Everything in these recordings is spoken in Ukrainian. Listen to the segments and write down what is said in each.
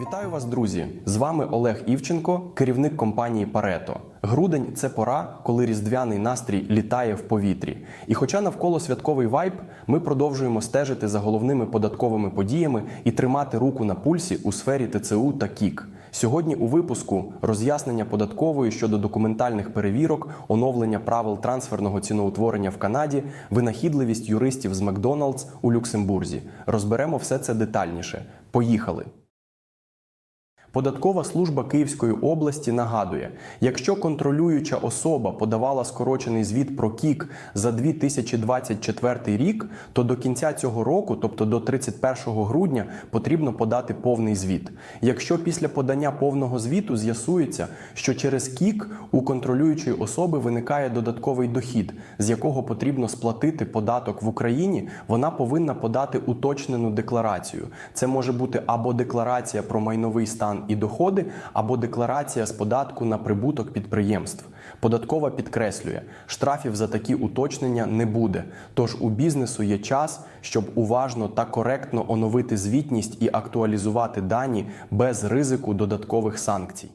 Вітаю вас, друзі! З вами Олег Івченко, керівник компанії Парето. Грудень це пора, коли різдвяний настрій літає в повітрі. І хоча навколо святковий вайб, ми продовжуємо стежити за головними податковими подіями і тримати руку на пульсі у сфері ТЦУ та КІК. Сьогодні у випуску роз'яснення податкової щодо документальних перевірок, оновлення правил трансферного ціноутворення в Канаді, винахідливість юристів з Макдоналдс у Люксембурзі. Розберемо все це детальніше. Поїхали! Податкова служба Київської області нагадує, якщо контролююча особа подавала скорочений звіт про КІК за 2024 рік, то до кінця цього року, тобто до 31 грудня, потрібно подати повний звіт. Якщо після подання повного звіту з'ясується, що через КІК у контролюючої особи виникає додатковий дохід, з якого потрібно сплатити податок в Україні, вона повинна подати уточнену декларацію. Це може бути або декларація про майновий стан і доходи, або декларація з податку на прибуток підприємств. Податкова підкреслює, штрафів за такі уточнення не буде. Тож у бізнесу є час, щоб уважно та коректно оновити звітність і актуалізувати дані без ризику додаткових санкцій.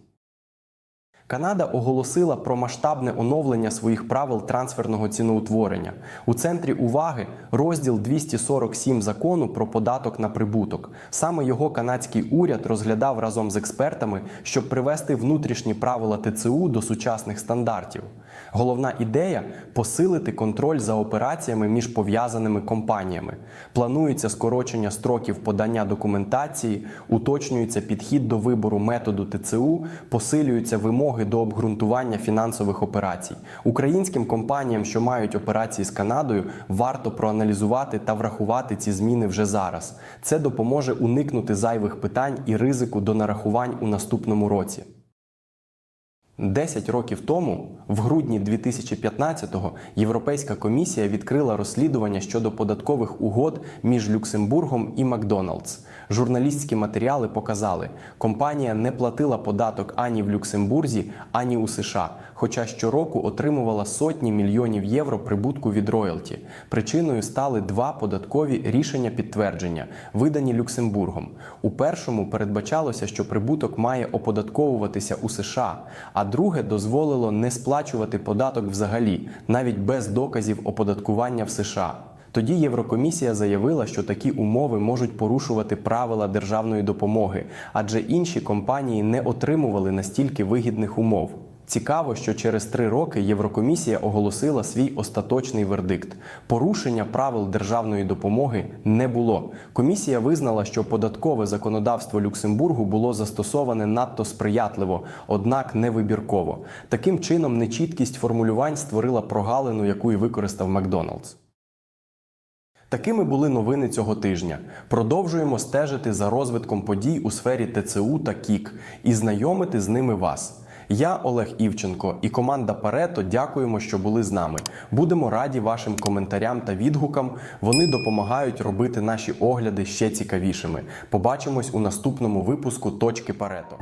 Канада оголосила про масштабне оновлення своїх правил трансферного ціноутворення. У центрі уваги розділ 247 закону про податок на прибуток. Саме його канадський уряд розглядав разом з експертами, щоб привести внутрішні правила ТЦУ до сучасних стандартів. Головна ідея посилити контроль за операціями між пов'язаними компаніями. Планується скорочення строків подання документації, уточнюється підхід до вибору методу ТЦУ, посилюються вимоги до обґрунтування фінансових операцій. Українським компаніям, що мають операції з Канадою, варто проаналізувати та врахувати ці зміни вже зараз. Це допоможе уникнути зайвих питань і ризику до нарахувань у наступному році. 10 років тому, в грудні 2015-го, Європейська комісія відкрила розслідування щодо податкових угод між Люксембургом і Макдоналдс. Журналістські матеріали показали, компанія не платила податок ані в Люксембурзі, ані у США, хоча щороку отримувала сотні мільйонів євро прибутку від роялті. Причиною стали два податкові рішення підтвердження, видані Люксембургом. У першому передбачалося, що прибуток має оподатковуватися у США, а друге дозволило не сплачувати податок взагалі, навіть без доказів оподаткування в США. Тоді Єврокомісія заявила, що такі умови можуть порушувати правила державної допомоги, адже інші компанії не отримували настільки вигідних умов. Цікаво, що через три роки Єврокомісія оголосила свій остаточний вердикт. Порушення правил державної допомоги не було. Комісія визнала, що податкове законодавство Люксембургу було застосоване надто сприятливо, однак не вибірково. Таким чином, нечіткість формулювань створила прогалину, яку і використав Макдоналдс. Такими були новини цього тижня. Продовжуємо стежити за розвитком подій у сфері ТЦУ та КІК і знайомити з ними вас. Я Олег Івченко і команда Парето дякуємо, що були з нами. Будемо раді вашим коментарям та відгукам. Вони допомагають робити наші огляди ще цікавішими. Побачимось у наступному випуску Точки Парето.